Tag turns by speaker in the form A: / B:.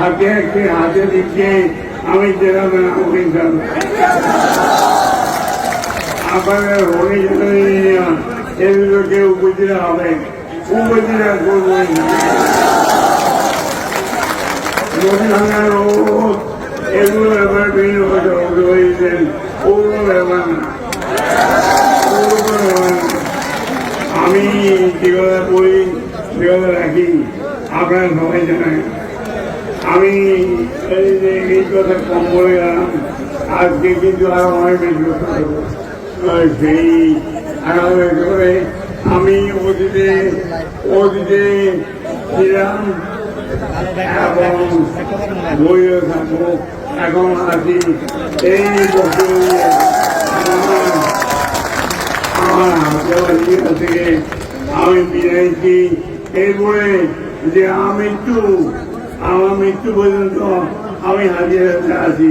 A: হাতে একটি হাতে দিচ্ছে আমি আমাকে আপনাদের যেতে এগুলোকে উপজেলা হবে। উপজেলা করবেন আমি রাখি। আপনারা সবাই জানেন। আমি এই এই কথা কম বলে গেলাম, আজকে কিন্তু আরও অনেক বেশি সেই করে আমি অতীতে অতীতে ছিলাম এবং বইও থাকব, এখন আছি এই বছর। আমার থেকে আমি বিদায়ছি এরপরে যে আমার মৃত্যু আমার মৃত্যু পর্যন্ত আমি হাজির আছি